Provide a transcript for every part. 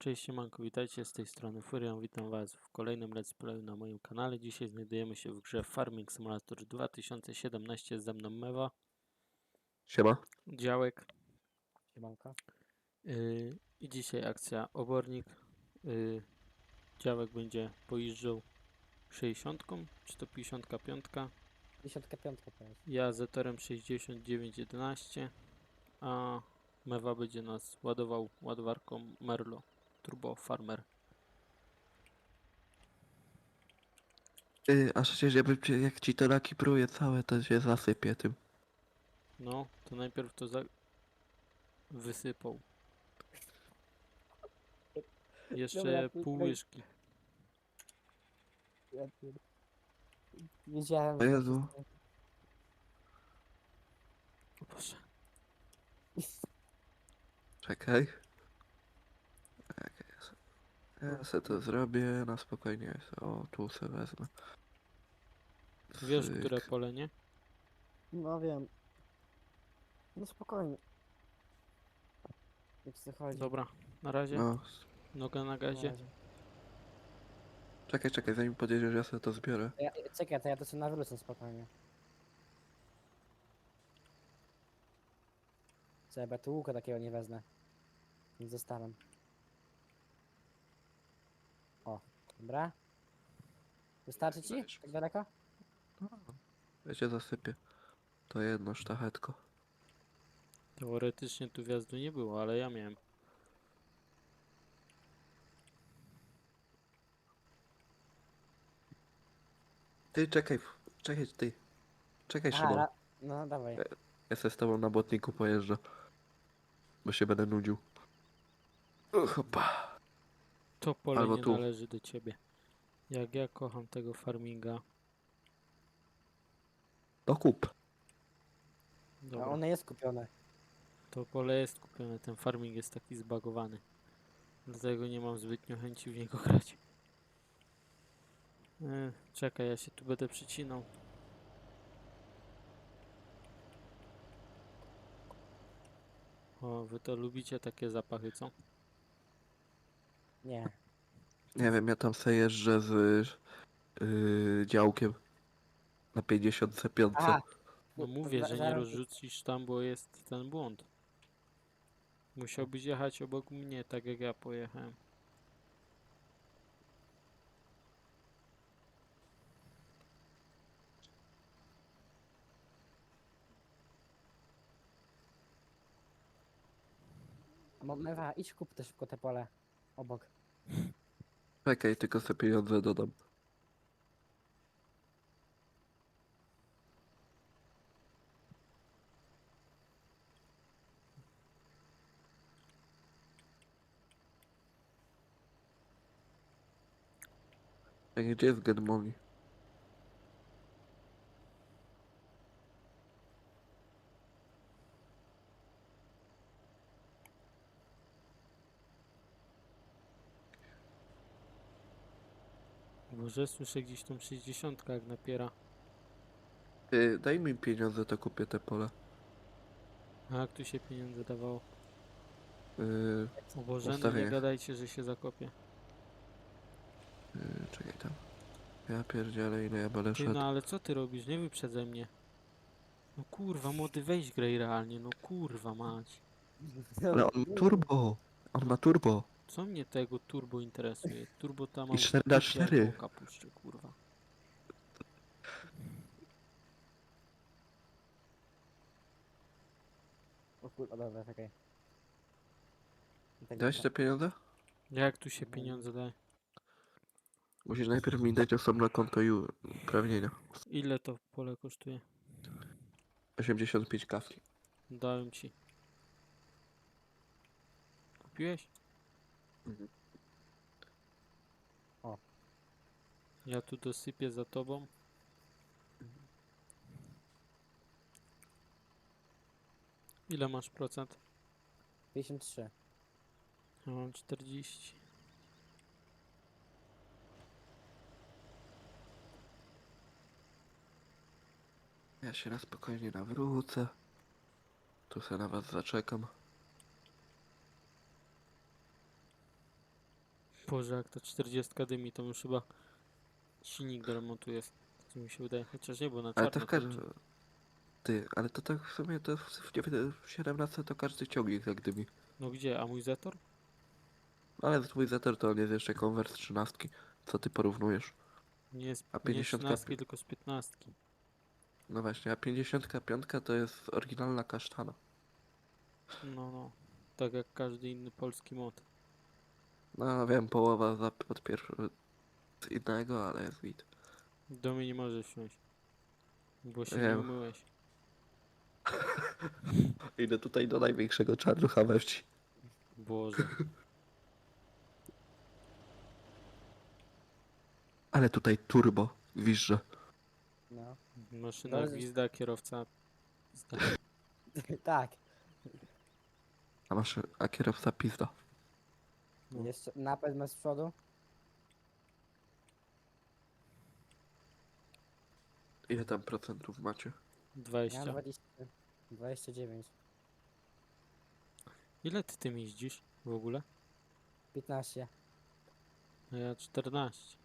Cześć siemanko, witajcie z tej strony Furion, witam was w kolejnym let's playu na moim kanale. Dzisiaj znajdujemy się w grze Farming Simulator 2017, ze mną Mewa, Siema. Działek Siemanko. yy, i dzisiaj akcja Obornik. Yy, działek będzie pojeżdżał 60 czy to 55, 55 to jest. ja Zetorem 6911, a Mewa będzie nas ładował ładowarką Merlo Turbo Farmer. Ty, a przecież jakby, ci- jak ci to nakipruje całe, to się zasypie tym. No, to najpierw to za... wysypał. Jeszcze Dobra, pół tutaj- łyżki. Ja pier- Wiedziałem, O że Jezu. Czekaj. Ja Ja se to zrobię na spokojnie. O, tu se wezmę. Wiesz, Cyk. które pole, nie? No wiem. No spokojnie. Jak chodzi. Dobra, na razie. No, Noga na na gazie. razie. czekaj, czekaj, zanim podjedziesz, ja sobie to zbiorę. To Ja, czekaj, to ja to sobie nawrócę spokojnie. Ja tu łuka takiego nie wezmę. Więc zostawiam. O, dobra. Wystarczy ci? Weź. Tak daleko? Ja cię zasypię. To jedno sztachetko. Teoretycznie tu wjazdu nie było, ale ja miałem. Ty, czekaj, czekaj, ty. Czekaj, Aha, Szymon. ra- no dawaj. Ja se z tobą na błotniku pojeżdżę. Bo się będę nudził. Hopa. To pole Albo nie tu. należy do ciebie. Jak ja kocham tego farminga. To kup. A Dobra, one jest kupione. to pole jest kupione, ten farming jest taki zbagowany. Dlatego nie mam zbytnio chęci w niego grać. E, czekaj, ja się tu będę przycinał. O, wy to lubicie takie zapachy, co? Nie. Nie wiem, ja tam se jeżdżę z yy, działkiem na 55. Aha, No mówię, że nie zaraz- rozrzucisz tam, bo jest ten błąd. Musiałbyś jechać obok mnie, tak jak ja pojechałem. Mo- Mewa, idź kup też szybko te pole. Obok. Czekaj, tylko sobie pieniądze dodam. Gdzie jest Gedmoni? Może słyszę gdzieś tą 60 jak napiera. Ty, daj mi pieniądze, to kupię te pole. A jak tu się pieniądze dawało? Yy, O Boże, no nie gadajcie, że się zakopie. yy, czekaj tam. Ja pierdzielę, ile ja będę Ty, szedł. no ale co ty robisz? Nie wyprzedzaj mnie. No kurwa, młody, weź graj realnie, no kurwa mać. Ale on ma turbo! On ma turbo! Co mnie tego turbo interesuje? Turbo tam I mam w 4 dupie na 4. jak oka puszczę, kurwa. O kurwa, dobra, czekaj. Tak Dałeś te pieniądze? Jak tu się pieniądze daje? Musisz najpierw mi dać osobno konto i uprawnienia. Ile to pole kosztuje? 85 kawki. Dałem ci. Kupiłeś? Mhm. O. Ja tu dosypię za tobą. Ile masz procent? 53. Ja mam 40. Ja się na spokojnie nawrócę. Tu se na was zaczekam. Boże, jak to 40 dymi, to już chyba silnik do remontu jest. Tak mi się wydaje, chociaż nie, bo na Ale to w każdym... Ty, ale to tak w sumie to w, w, dziewię- w 17 to każdy ciągnik jak gdyby. No gdzie, a mój Zetor? Ale twój Zetor to on jest jeszcze konwers 13. Co ty porównujesz? Nie jest A nie z 50 13, tylko z 15. No właśnie, a 55 to jest oryginalna kasztana. No, no. Tak jak każdy inny polski mod. No wiem, połowa za, od pierwszego z innego, ale jest git. Do mnie nie możesz wsiąść. Bo się nie Wiem. umyłeś. Idę tutaj do największego czarnucha we wsi. Boże. Ale tutaj turbo, wiesz, że. No. Maszyna Ale- gwizda, kierowca... Zda. tak. A masz, a kierowca pizda. Jeszcze napęd ma z przodu. Ile tam procentów macie? Ja 20. mam 20, 29. Ile ty tym jeździsz w ogóle? 15. No ja 14.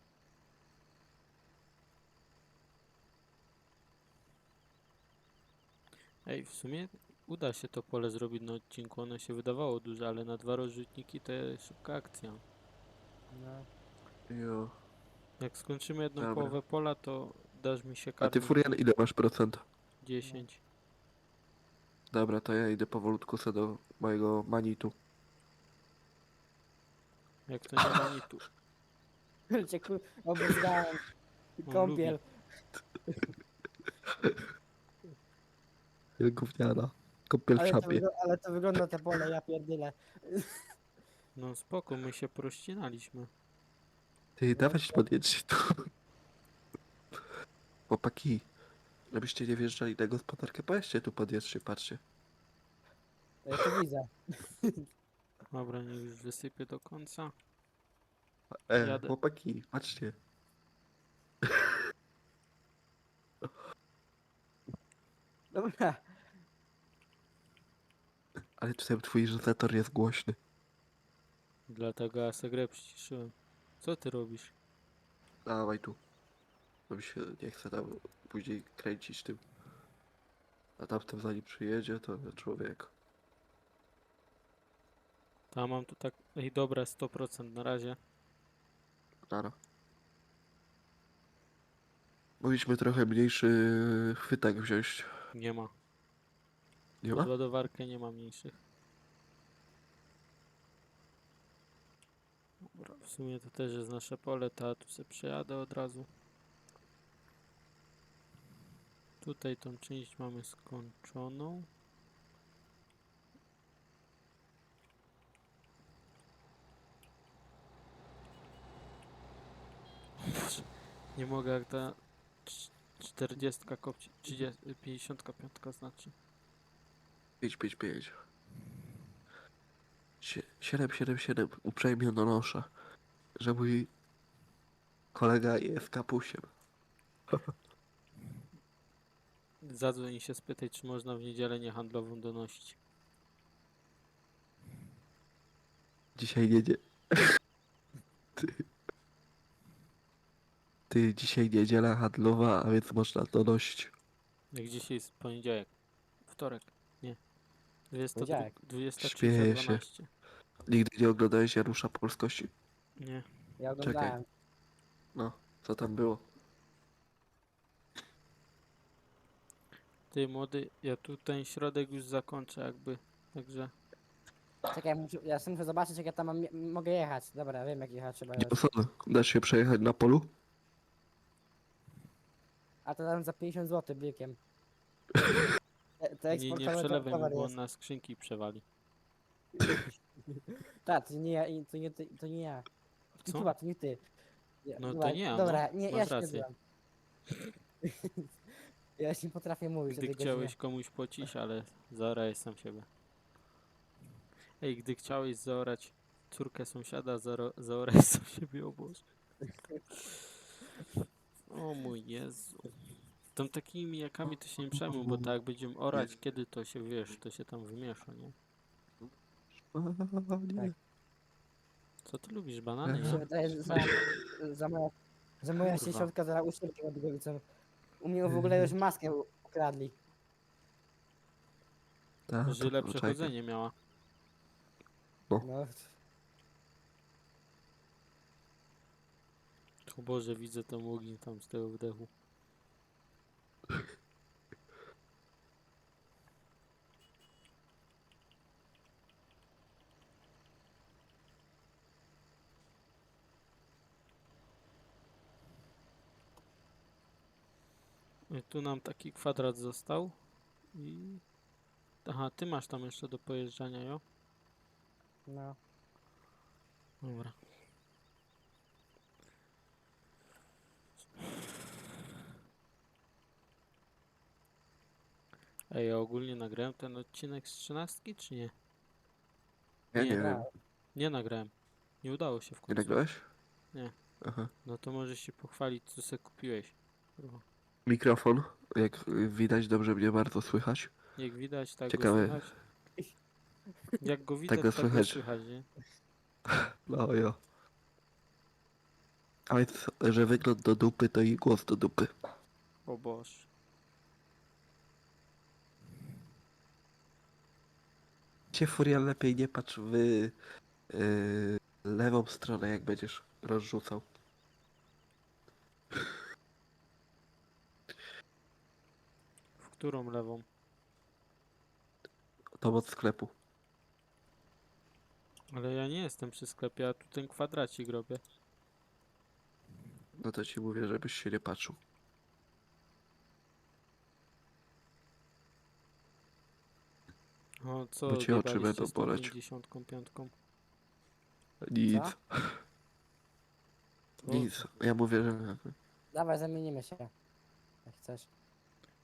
Ej, w sumie uda się to pole zrobić na odcinku. Ono się wydawało duże, ale na dwa rozrzutniki to jest szybka akcja. No. Jo. Jak skończymy jedną Dobra. połowę pola, to dasz mi się A ty kartę Furian ile masz procent? 10. Dobra, to ja idę powolutku sobie do mojego manitu. Jak to nie ma nitu. Cię ku... obryzgałem. On Kąpiel. Gówniana. Kąpiel w Ale to, szapie. wygl- ale to wygląda te pole, ja pierdyle. No spoko, my się prościnaliśmy. Ty, dawać podjedźcie tu. Chłopaki, żebyście nie wjeżdżali na gospodarkę, pojedźcie tu, podjedźcie, patrzcie. Ja to widzę. Dobra, niech już wysypię do końca. E, Jadę. chłopaki, patrzcie. Dobra. Ale tutaj twój zator jest głośny. Dlatego ja sobie grę przyciszyłem. Co ty robisz? Dawaj tu. Bo mi się nie chce tam później kręcić tym. A tamten zanim przyjedzie, to człowiek. Tam mam tu tak... Ej, dobra, 100% na razie. Nara. Mogliśmy trochę mniejszy chwytak wziąć. Nie ma. Nie nie ma mniejszych. Dobra, w sumie to też jest nasze pole, to ja tu sobie przejadę od razu. Tutaj tą część mamy skończoną. Nie mogę jak ta cz- 40 kopci, 30, 55 znaczy. 555. 777 uprzejmie donoszę, że mój kolega jest kapusiem. Zadzwoń i się spytaj, czy można w niedzielę niehandlową donosić. Dzisiaj jedzie. Ty. Ty, dzisiaj niedziela handlowa, a więc można donosić. Jak dzisiaj jest poniedziałek. Wtorek. Nie. 22, Poniedziałek. 23.12. Nigdy nie oglądałeś Janusza Polskości? Nie. Ja oglądałem. No, co tam było? Ty młody, ja tu ten środek już zakończę jakby. Także Czekaj, muszę, ja sobie muszę zobaczyć jak ja tam mam, mogę jechać. Dobra, wiem jak jechać trzeba już. Co, dasz się przejechać na polu? A to tam za 50 zł biegiem. Nie, nie eksportowe to przelewaj bo on jest. na skrzynki przewali. Tak, to nie ja, i- to nie ty, to nie ja. Co? Chyba, to nie ty. Ja- No to dobra, nie ja, Dobra, no. nie, Masz ja się rację. Ja się nie potrafię mówić. o Gdy tej chciałeś godzinie. komuś płacić, ale zaorałeś sam siebie. Ej, gdy chciałeś zaorać córkę sąsiada, zaoro- zaorałeś sam siebie, o Boże. O mój Jezu. Tam takimi mijakami to się nie przejmuj, bo tak jak będziemy orać, kiedy to się, wiesz, to się tam wymiesza, nie? A, nie. Co ty lubisz, Mi banany, się ja? wydaje, że za, za moja, że moja Kurwa. sieciówka zaraz uszczerpie odbiegowicą. U mnie w ogóle już maskę u- ukradli. Tak, Że lepsze chodzenie miała. No, O Boże, widzę ten ogień tam z tego wdechu. I tu nam taki kwadrat został. I... Aha, ty masz tam jeszcze do pojeżdżania, jo? no. Dobra. Ej, ja ogólnie nagrałem ten odcinek z trzynastki, czy nie? Ja Nie, nie wiem. Nie nagrałem. Nie udało się w Nie końcu. nagrałeś? Nie. Aha. No to możesz się pochwalić, co se kupiłeś. Kurwa. Mikrofon, jak widać, dobrze mnie bardzo słychać. Jak widać, tak Ciekawe. go słychać. Jak go widać, go tak go słychać. słychać, nie? No jo. A więc, że wygląd do dupy, to i głos do dupy. O Boż. Cię Furian lepiej nie patrz w y, lewą stronę, jak będziesz rozrzucał. Którą lewą? Tą od sklepu. Ale ja nie jestem przy sklepie, ja tu ten kwadracik robię. No to ci mówię, żebyś się nie patrzył. O, co Bo cię oczy będą z tą boleć. 55? Nic, nic. Ja mówię, że Dawaj, zamienimy się. Jak chcesz.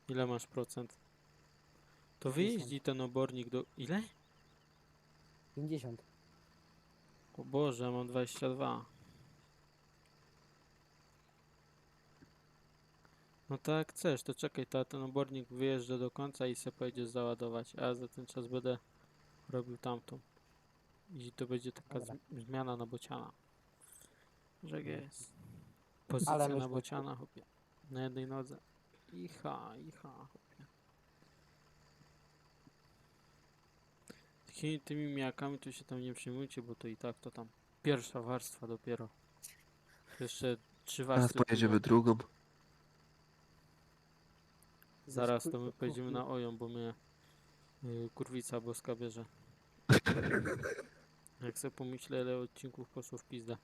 Ile masz procent? To 50. wyjeździ ten obornik do... Ile? 50. O Boże, mam 22. No tak chcesz, to czekaj, to ten obornik wyjeżdża do końca i se pojedziesz załadować, a ja za ten czas będę robił tamtą. I to będzie taka Dobra. zm- zmiana na bociana. Że No. jest. Pozycja na bociana, chłopie. Na jednej nodze. Icha, icha. Takimi tymi mijakami to się tam nie przejmujcie, bo to i tak to tam pierwsza warstwa dopiero. Jeszcze trzy teraz warstwy. pojedziemy drugą. Zaraz to my pojedziemy na oją, bo mnie y, kurwica boska bierze. Jak sobie pomyślę, ile odcinków poszło w pizdę.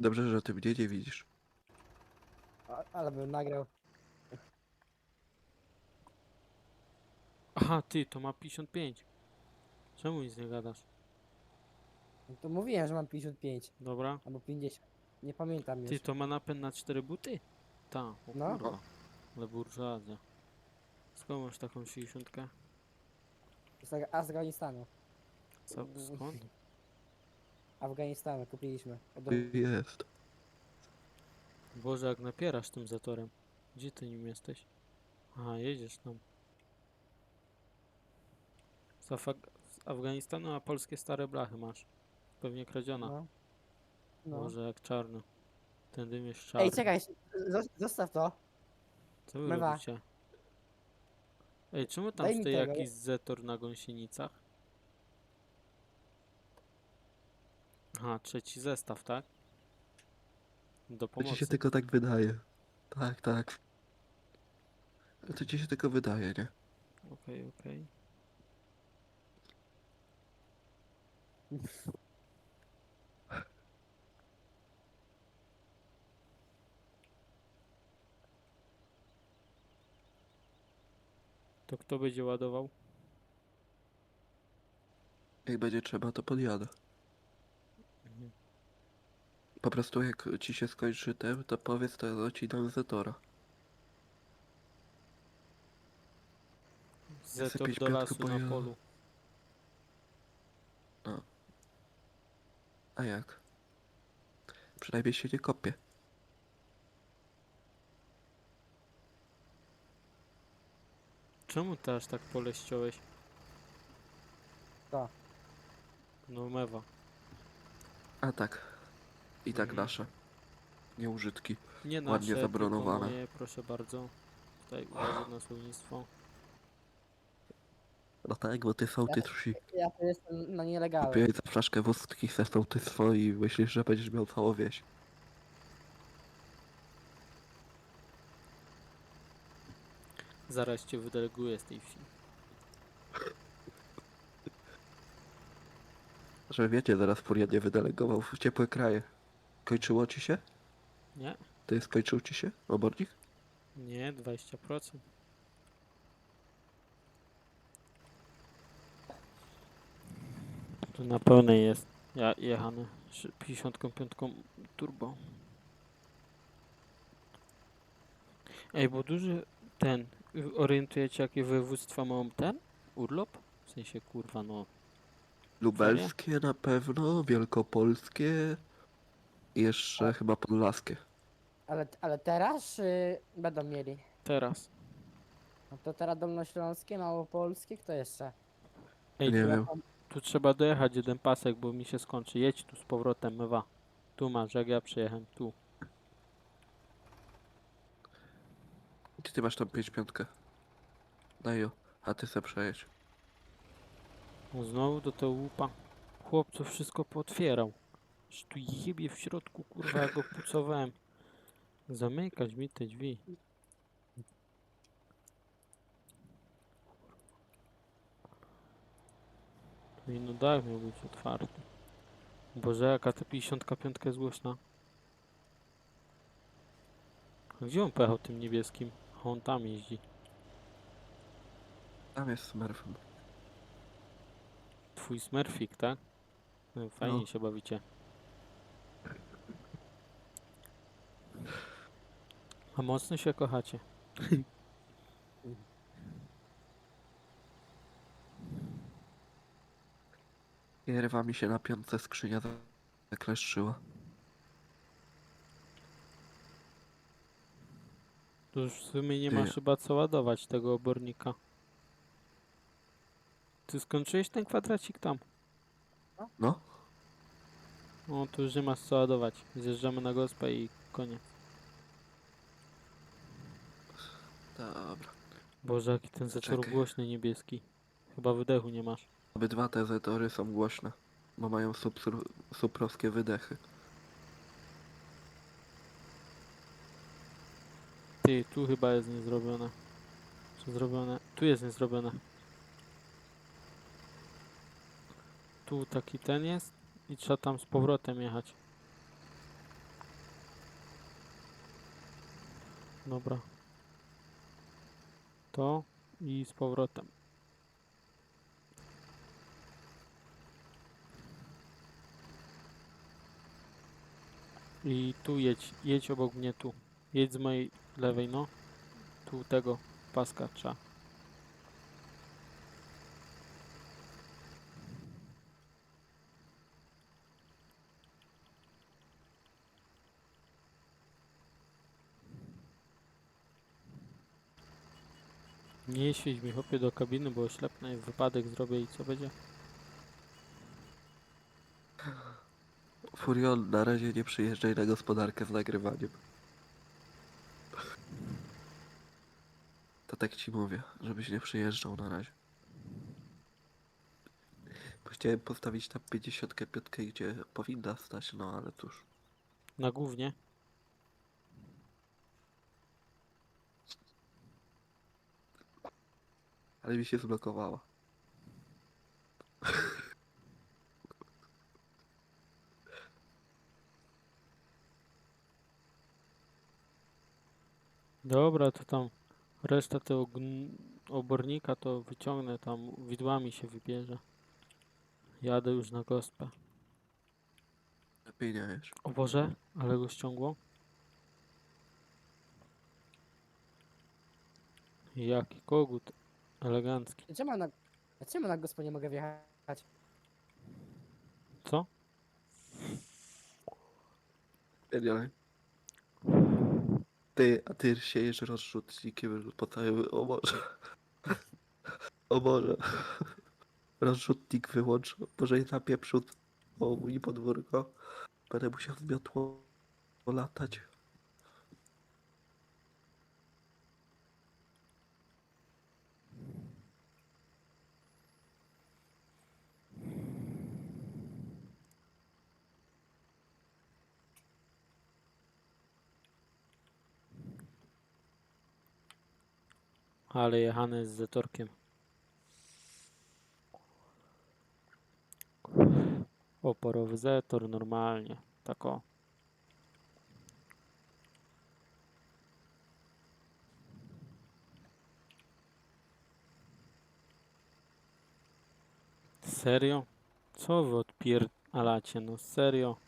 Dobrze, że ty mnie nie widzisz. A- Ale bym nagrał. Aha, ty, to ma 55. Czemu nic nie gadasz? No to mówiłem, że mam 55 Dobra. albo 50. Nie pamiętam już. Ty, to ma napęd na 4 buty? Ta, o No. kurwa. Ale burżuazja. Skąd masz taką 60? Z Afga- Afganistanu. Co, skąd? Afganistanu kupiliśmy. Od... Jest. Boże, jak napierasz tym zatorem. Gdzie ty nim jesteś? Aha, jedziesz tam. Z, Afag- z Afganistanu, a polskie stare blachy masz. Pewnie kradziona. No. No. Boże, jak czarny. Ten dym jest czarny. Ej, czekaj, zos- zostaw to. Co wy Mewa. robicie? Ej, czemu tam Daj mi stoi tego. jakiś zetor na gąsienicach? Aha, trzeci zestaw, tak? Do To ci się tylko tak wydaje. Tak, tak. To ci się tylko wydaje, nie? Okej, okej. To kto będzie ładował? Jak będzie trzeba, to podjadę. Po prostu jak ci się skończy ten, to powiedz, to ci dam Zetora. Zetor do lasu na polu. A jak? Przynajmniej się nie kopie. Czemu ty aż tak pole ściąłeś? To. No mewa. A tak. I tak Mhm. nasze. Nieużytki. Nie nasze, Ładnie tylko zabronowane. moje, proszę bardzo. Tutaj uważaj na słownictwo. No tak, bo ty sołtys wsi. Ja tu jestem na nielegalu. Kupiłeś za flaszkę wódki se sołtystwo i myślisz, że będziesz miał całą wieś. Zaraz cię wydeleguję z tej wsi. Że wiecie, zaraz Furiat nie wydelegował w ciepłe kraje. Kończyło ci się? Nie? Ty skończył ci się obornik? Nie, 20%. Tu na pełnej jest. Ja jechany. szy- 55 turbo. Ej, bo duży ten. Orientujecie jakie województwa mają ten? Urlop? W sensie kurwa no. Lubelskie na pewno, wielkopolskie i jeszcze chyba podlaskie. Ale, ale teraz y, będą mieli. Teraz. No to teraz Dolnośląskie, Małopolskie, kto jeszcze? Ej, Nie tu, wiem. tu trzeba dojechać jeden pasek, bo mi się skończy. Jedź tu z powrotem, mewa. Tu masz, jak ja przyjechałem, tu. Gdzie ty masz tam 5 piątkę? Daj ją, a ty se przejedź. No Znowu do tego łupa. Chłopcu wszystko pootwierał. Że tu jebie w środku, kurwa, ja go pucowałem. Zamykać mi te drzwi. No i no dach miał być otwarty. Boże, jaka ta 55 jest głośna. A gdzie on pojechał tym niebieskim? A on tam jeździ. Tam jest Smurfem. Twój smurfik, tak? No, fajnie No. się bawicie. A mocno się kochacie. Jerwa mi się na piątce skrzynia za- zakleszczyła. Tu już w sumie nie Ty. masz chyba co ładować tego obornika. Ty skończyłeś ten kwadracik tam? No, No tu już nie masz co ładować. Zjeżdżamy na gospę i koniec. Dobra. Boże, jaki ten zaczor Czekaj. głośny niebieski. Chyba wydechu nie masz. Obydwa te zetory są głośne, bo mają suprowskie wydechy. Ty, tu chyba jest niezrobione. Czy zrobione? Tu jest niezrobione. Tu taki ten jest i trzeba tam z powrotem jechać. Dobra. To i z powrotem. I tu jedź, jedź obok mnie tu. Jedź z mojej lewej, no. Tu tego paska trzeba. Nie świeć mi chłopie do kabiny, bo oślepnę i wypadek zrobię i co będzie? Furion, na razie nie przyjeżdżaj na gospodarkę z nagrywaniem. To tak ci mówię, żebyś nie przyjeżdżał na razie. Bo chciałem postawić tam 55, gdzie powinna stać, no ale cóż. Na głównie. Ale mi się zblokowała. Dobra, to tam reszta tego gn- obornika to wyciągnę tam, widłami się wybierze. Jadę już na gospę. Lepiej nie wiesz. O Boże, ale go ściągło. Jaki kogut elegancki. Czemu na, czemu na gospę nie mogę wjechać? Co? Genialnie. Ty, a ty siejesz rozrzutnikiem po całym... O Boże. O Boże. rozrzutnik wyłącz, może je napieprzył o mój podwórko. Będę musiał z miotłą latać. Ale jechany z zatorkiem. Oporowy zetor normalnie. Tak o. Serio? Co wy odpierdalacie? No serio?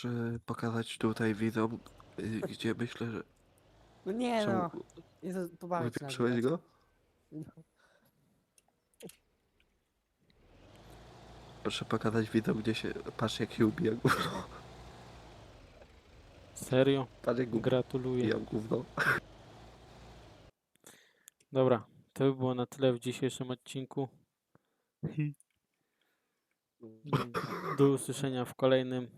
Że pokazać tutaj widzom, y, gdzie myślę, że No nie są... no. Jezu, pobawić się na Wypieprzyłeś chwilę. go? No. Proszę pokazać widzom, gdzie się... Patrz jak się ubija gówno. Serio? Patrz jak gówno. Gratuluję. Ubijam gówno. Dobra, to by było na tyle w dzisiejszym odcinku. Do usłyszenia w kolejnym.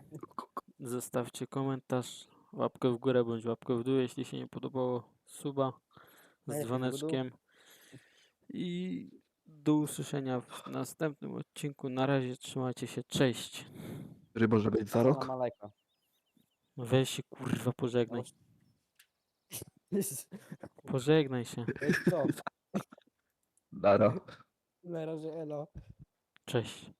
Zostawcie komentarz, łapkę w górę bądź łapkę w dół, jeśli się nie podobało. Suba z dzwoneczkiem. I do usłyszenia w następnym odcinku. Na razie trzymajcie się. Cześć. Który może być za rok? Weź się kurwa pożegnaj. Pożegnaj się. Na rok. Na razie elo. Cześć.